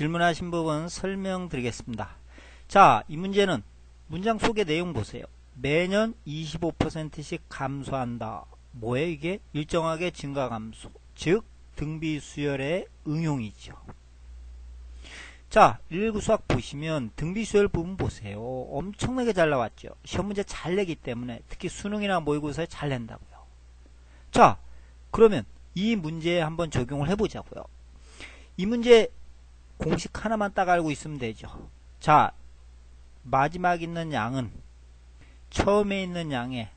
질문하신 부분 설명드리겠습니다. 자, 이 문제는 문장 속의 내용 보세요. 매년 25%씩 감소한다. 뭐예요 이게? 일정하게 증가 감소. 즉 등비 수열의 응용이죠. 자, 119 수학 보시면 등비 수열 부분 보세요. 엄청나게 잘 나왔죠. 시험 문제 잘 내기 때문에 특히 수능이나 모의고사에 잘 낸다고요. 자, 그러면 이 문제에 한번 적용을 해보자고요. 이 문제 공식 하나만 딱 알고 있으면 되죠. 자, 마지막 있는 양은 처음에 있는 양의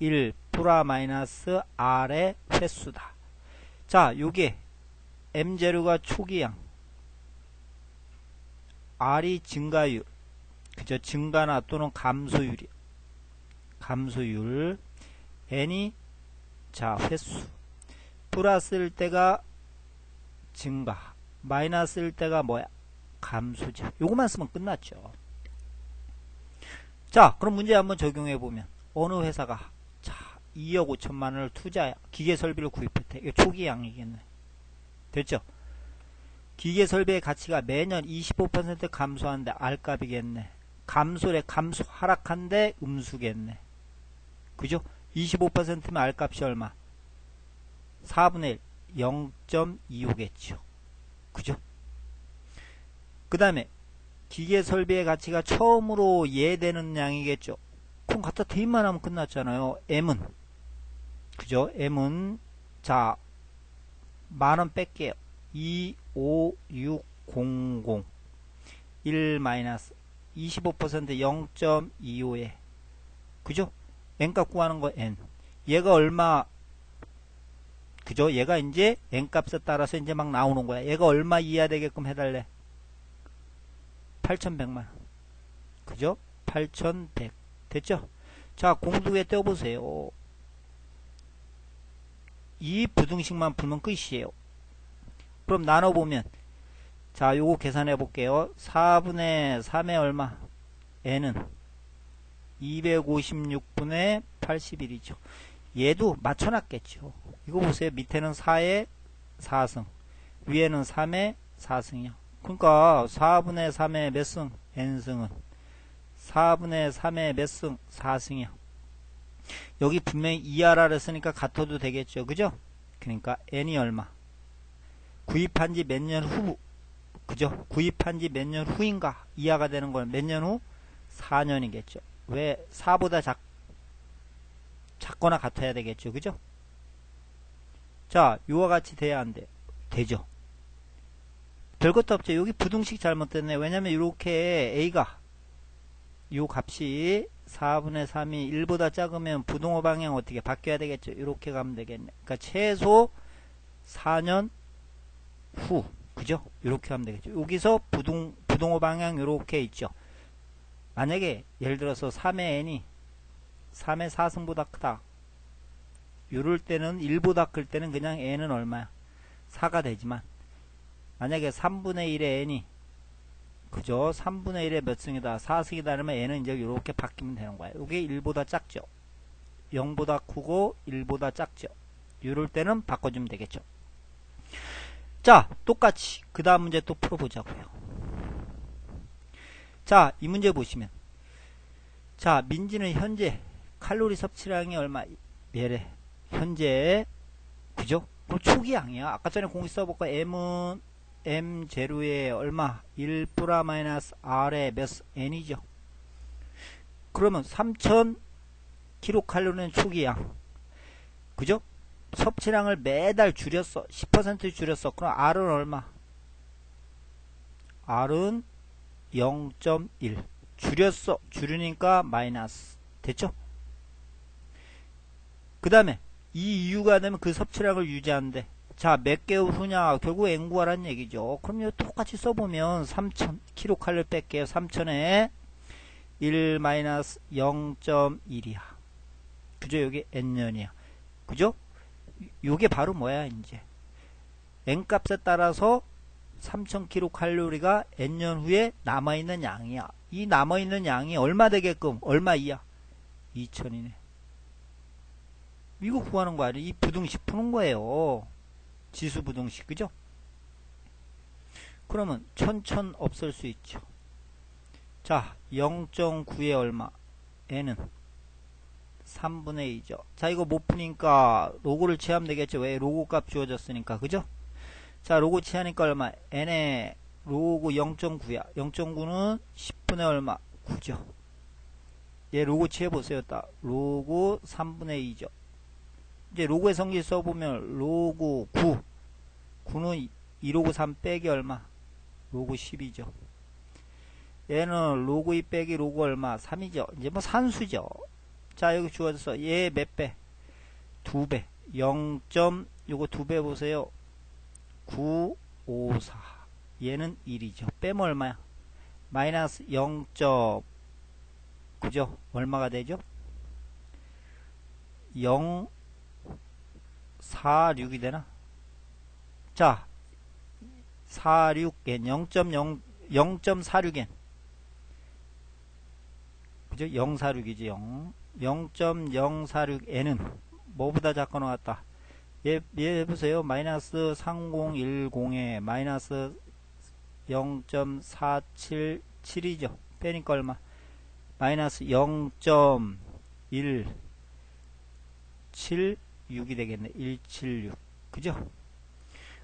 1 플라 마이너스 R의 횟수다. 자, 요게 M0가 초기 양 R이 증가율 그죠? 증가나 또는 감소율이 감소율 N이 자 횟수 플러스일 때가 증가 마이너스일 때가 뭐야 감소죠. 요것만 쓰면 끝났죠. 자 그럼 문제 한번 적용해 보면 어느 회사가 자 2억 5천만 원을 투자 기계 설비를 구입했대 이거 초기 양이겠네. 됐죠? 기계 설비의 가치가 매년 25% 감소하는데 R값이겠네. 감소래 감소 하락한데 음수겠네. 그죠? 25%면 R값이 얼마? 4분의 1 0.25겠죠 그죠 그 다음에 기계 설비의 가치가 처음으로 예되는 양이겠죠. 그럼 갖다 대입만 하면 끝났잖아요. M은 그죠? M은 자 만원 뺄게요. 2, 5, 6, 0, 0 1 마이너스 25% 0.25에 그죠? n값 구하는 거 n 얘가 얼마 그죠? 얘가 이제 n값에 따라서 이제 막 나오는 거야. 얘가 얼마 이하 되게끔 해달래. 8,100만. 그죠? 8,100. 됐죠? 자, 공두에 떼어보세요. 이 부등식만 풀면 끝이에요. 그럼 나눠보면, 자, 요거 계산해 볼게요. 4분의 3의 얼마? n은 256분의 81이죠. 얘도 맞춰놨겠죠. 이거 보세요. 밑에는 4의 4승, 위에는 3의 4승이요. 그러니까 4분의 3의 몇 승? n승은 4분의 3의 몇 승? 4승이야. 여기 분명히 2하라 했으니까 같아도 되겠죠. 그죠? 그러니까 n이 얼마? 구입한 지 몇 년 후, 그죠? 구입한 지 몇 년 후인가? 이하가 되는 건 몇 년 후? 4년이겠죠. 왜 4보다 작, 작거나 같아야 되겠죠. 그죠? 자, 요와 같이 돼야 안 돼. 되죠. 별것도 없죠. 여기 부등식 잘못됐네. 왜냐면 이렇게 A가 요 값이 4분의 3이 1보다 작으면 부동호 방향 어떻게 바뀌어야 되겠죠. 이렇게 가면 되겠네. 그러니까 최소 4년 후 그죠? 이렇게 하면 되겠죠. 여기서 부동, 부동호 방향 이렇게 있죠. 만약에 예를 들어서 3의 n이 3의 4승보다 크다. 이럴 때는 1보다 클 때는 그냥 n은 얼마야? 4가 되지만 만약에 3분의 1의 n이 그죠? 3분의 1의 몇 승이다? 4승이다 그러면 n은 이제 이렇게 바뀌면 되는 거예요. 이게 1보다 작죠. 0보다 크고 1보다 작죠. 이럴 때는 바꿔주면 되겠죠. 자, 똑같이 그 다음 문제 또 풀어보자고요. 자, 이 문제 보시면 자, 민지는 현재 칼로리 섭취량이 얼마? 얘래. 현재 그죠? 그럼 초기양이야. 아까 전에 공식 써볼까? M은 m 제로에 얼마? 1 플라 마이너스 r의 몇 n이죠. 그러면 3000 킬로칼로리는 초기양. 그죠? 섭취량을 매달 줄였어. 10% 줄였어. 그럼 R은 얼마? R은 0.1. 줄였어. 줄이니까 마이너스. 됐죠? 그 다음에 이 이유가 되면 그 섭취량을 유지하는데 자, 몇 개월 후냐? 결국 앵구하라는 얘기죠. 그럼 이 똑같이 써보면 3,000 킬로칼로리 뺄게요. 3,000에 1 마이너스 0.1이야. 그죠? 여기 n년이야. 그죠? 요게 바로 뭐야, 이제. n값에 따라서 3,000 킬로칼로리가 n년 후에 남아있는 양이야. 이 남아있는 양이 얼마 되게끔? 얼마 이야? 2,000이네. 이거 구하는 거 아니야? 이 부등식 푸는 거예요. 지수 부등식 그죠? 그러면 천천 없을 수 있죠. 자, 0.9에 얼마? n은 3분의 2죠. 자, 이거 못 푸니까 로고를 취하면 되겠죠. 왜? 로고 값 주어졌으니까. 그죠? 자, 로고 취하니까 얼마? n에 로고 0.9야. 0.9는 10분의 얼마? 9죠. 얘 로고 취해보세요. 딱. 로고 3분의 2죠. 이제 로고의 성질 써보면 로고 9. 9는 2로고 3 빼기 얼마? 로고 10이죠. 얘는 로고 2 빼기 로고 얼마? 3이죠. 이제 뭐 산수죠. 자, 여기 주어졌어. 얘몇 배? 2배. 0. 요거 2배 보세요. 9, 5, 4. 얘는 1이죠. 빼면 얼마야? 마이너스 0. 그죠? 얼마가 되죠? 0, 4, 6이 되나? 자, 4, 6엔 0.0, 0.46엔. 그죠? 046이지, 0. 0.046n은 뭐보다 작거 나왔다. 얘, 얘 보세요. 마이너스 3010에 마이너스 0.477이죠. 빼니까 얼마? 마이너스 0.176이 되겠네. 176. 그죠?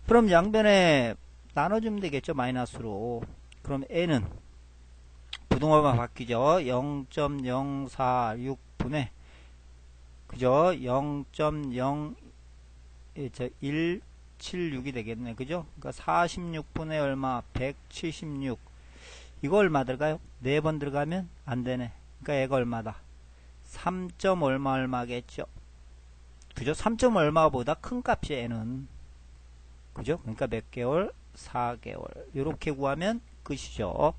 그럼 양변에 나눠주면 되겠죠. 마이너스로. 그럼 n은 부동어가 바뀌죠. 0.046분의 그죠? 0.0 176이 되겠네. 그죠? 그러니까 46분의 얼마? 176. 이거 얼마 들어가요? 네 번 들어가면 안 되네. 그러니까 얘가 얼마다? 3. 얼마 얼마겠죠? 그죠? 3. 얼마보다 큰 값이 얘는. 그죠? 그러니까 몇 개월? 4개월. 이렇게 구하면 끝이죠.